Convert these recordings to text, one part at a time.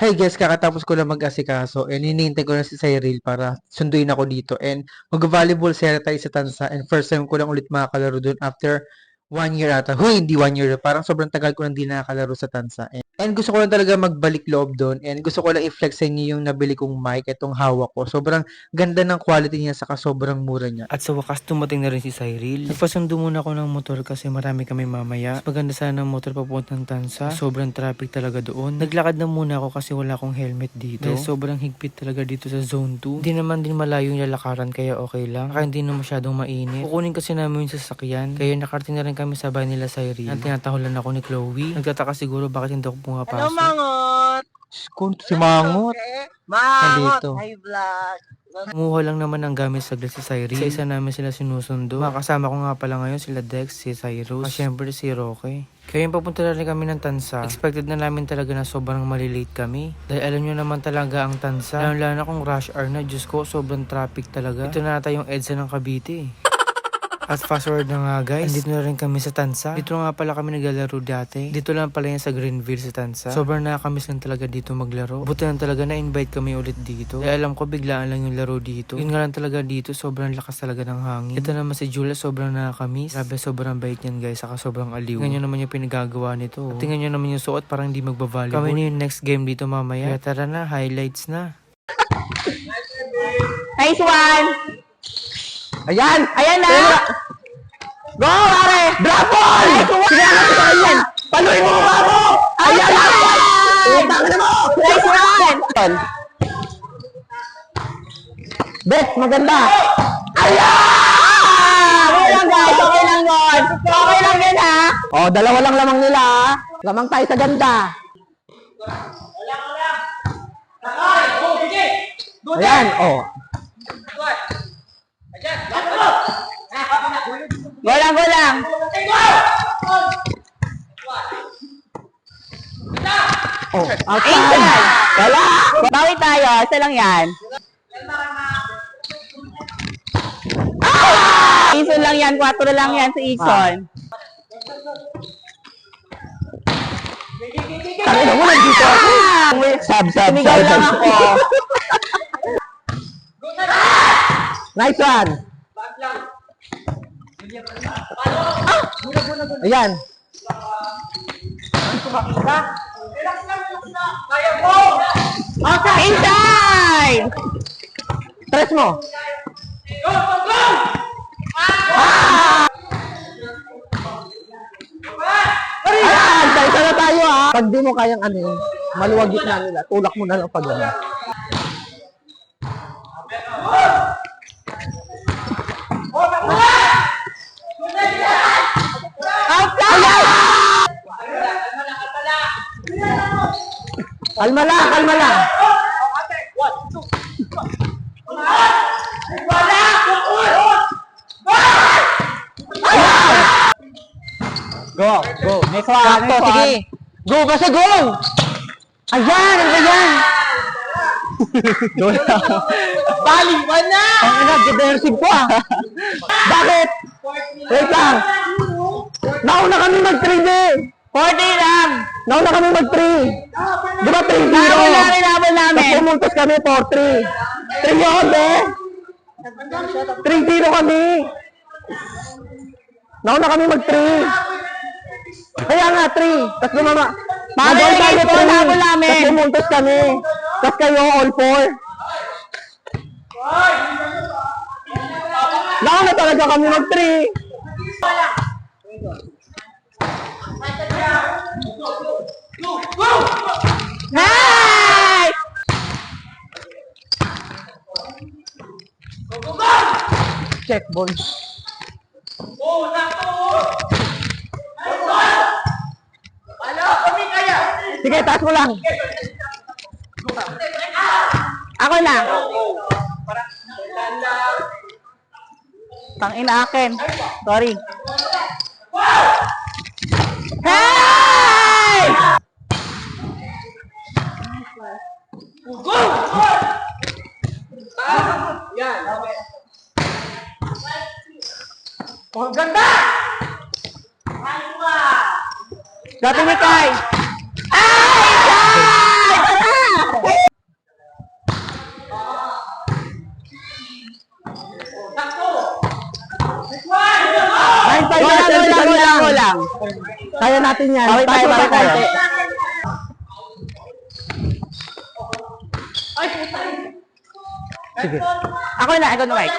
Hey guys, kakatapos ko lang mag-asikaso and hinihintay ko na si Cyril para sunduin ako dito and mag-volleyball sera tayo sa Tansa and first time ko lang ulit makakalaro dun after one year ata. Huy, hindi one year. Parang sobrang tagal ko nang di nakakalaro sa Tansa. And, and gusto ko lang talaga magbalik loob doon and gusto ko lang i-flex sa inyo yung nabili kong mic, itong hawak ko. Sobrang ganda ng quality niya saka sobrang mura niya. At sa wakas, dumating na rin si Cyril. Nagpasundo muna ako ng motor kasi marami kami mamaya. Mas maganda sana ng motor papuntang Tansa. Sobrang traffic talaga doon. Naglakad na muna ako kasi wala akong helmet dito. Dahil sobrang higpit talaga dito sa zone 2. Hindi naman din malayo yung lalakaran kaya okay lang. Kaya hindi na masyadong mainit. Kukunin kasi namin yung sasakyan. Kaya nakarating na rin kami sa bahay nila Cyril. At tinatahulan ako ni Chloe. Nagtataka siguro bakit hindi ako pumapasok. Hello, Mangot! Kung si Mangot. Mangot! Nandito. Hi, vlog! Kumuha lang naman ng gamit saglit si Cyril. Sa isa namin sila sinusundo. Makasama ko nga pala ngayon sila Dex, si Cyrus, at syempre si Roque. Kaya yung papunta na rin kami ng Tansa, expected na namin talaga na sobrang malilate kami. Dahil alam nyo naman talaga ang Tansa. Lalo lalo na kung rush hour na, Diyos ko, sobrang traffic talaga. Ito na ata yung EDSA ng Cavite. At fast forward na nga guys, dito na rin kami sa Tansa. Dito nga pala kami naglalaro dati. Dito lang pala yan sa Greenville sa Tansa. Sobrang nakakamiss lang talaga dito maglaro. Buti lang talaga na-invite kami ulit dito. Kaya alam ko biglaan lang yung laro dito. Yun nga lang talaga dito, sobrang lakas talaga ng hangin. Ito naman si Julia, sobrang nakakamiss. Grabe, sobrang bait niyan guys, saka sobrang aliw. Tingnan nyo naman yung pinagagawa nito. At tingnan nyo naman yung suot, parang hindi magbavolleyball. Kami na yung next game dito mamaya. Kaya tara na, highlights na. Nice one! Ayan! Ayan na! Go, pare! Bravo! Sinangat ko yan! Paluin mo mukha mo! Ayan! Utang na mo! Nice one! Best, maganda! Okay lang guys, okay lang yun. Okay lang yun ha. Oh, dalawa lang lamang nila. ah. Lamang tayo sa ganda. Ayan, oh. Golang, golang. Oh, outside. Wala. Bawi tayo, isa lang yan. Ison lang yan, 4 lang yan sa Ison. Tangina mo, nandito ako. Sab, sab, Sumigaw sab, lang sab. ako. Nice one. Ayan. Inside! Stress mo. Ayan, tayo na tayo ha. Pag di mo kayang ano yun, maluwag na nila. Tulak mo na lang pag ano. Kalma lang, kalma lang. Go, go. Next one, Sakto, next one. sige. Go, basta go! Ayan, ba yan? go lang. Baling ba na? Ang ina, gidersig ko ah. Bakit? Wait lang. Nauna kami mag-3 din. 40 lang. Nauna kami mag-3. Di ba 3-0? Nabol namin, nabol namin. Tapos pumuntos kami 4-3. 3 yun, be. 3-0 kami. Nauna kami mag-3. Kaya nga, 3. Tapos Nag-all guys, tayo po, three. nabol namin. Tapos pumuntos kami. Tapos kayo, all 4. Nauna talaga kami mag-3. Nice! Check, boys. Sige, taas mo lang. Ako na. Tang ina akin. Sorry. Hey! Oh, ganda! Dati ni! Kai! Point five na lang, lang, lang, lang. Kaya natin yan. Bawi tayo, bawi tayo. Ay, puta. Sige. Ako na, ako na, Mike.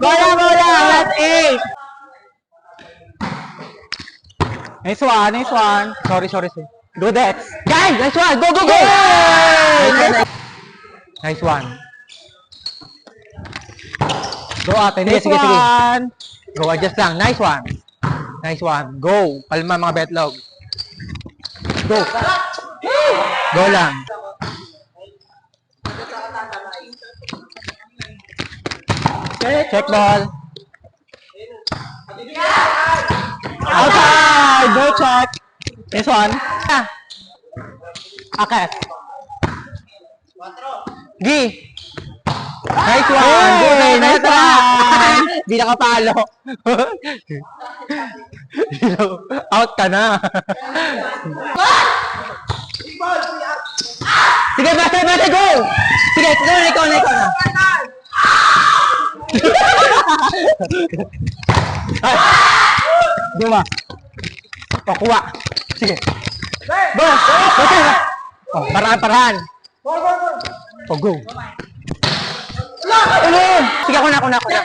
Bola, bola! Last eight! Nice one, nice one. Sorry, sorry, sorry. Go, Dex. Guys, nice one. Go, go, go! Nice one. Go ate. Nice sige, sige. one. Go, adjust lang. Nice one. Nice one. Go. Palma mga betlog. Go. Go lang. Check ball. Outside! Go, check. Nice one. Akas. Gi. Nice one. Hey, nice one. Di nakapalo. Out ka na. Sige, basta, basta, go! Sige, ikaw na, ikaw na, ikaw na. Ay. Duma. O, kuha. Sige. Go! Okay. Oh, paraan, paraan. Oh, go. Ano? Sige, ako na, ako na, ako na.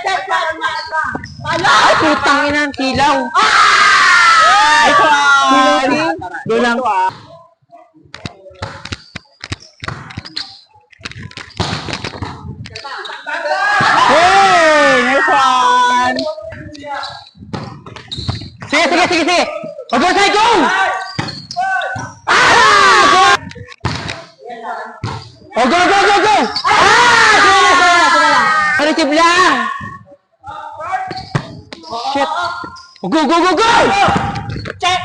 Ay, putang ina, ang kilaw. Nice one. Go lang. Hey! Nice one. Sige, sige, sige, sige. O, go! Ah! Go! O, go, go, go, go! Ah! Sige na, sige na, sige. Ano, tip lang? Shit. O, go, go, go, go! Check.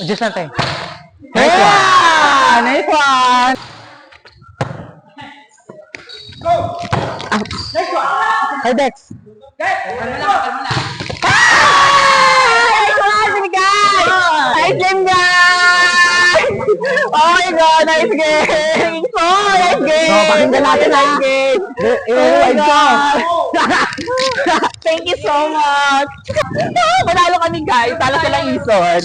Adjust natin. Nice one. Nice one. Hey, Dex. Nice one, binigay! Nice game, guys! Oh my God, nice game! Oh, nice game! No, pakinggan natin, nice game! I-rewind Oh ko. my God. Thank you so much! Panalo kami guys, talo silang ison.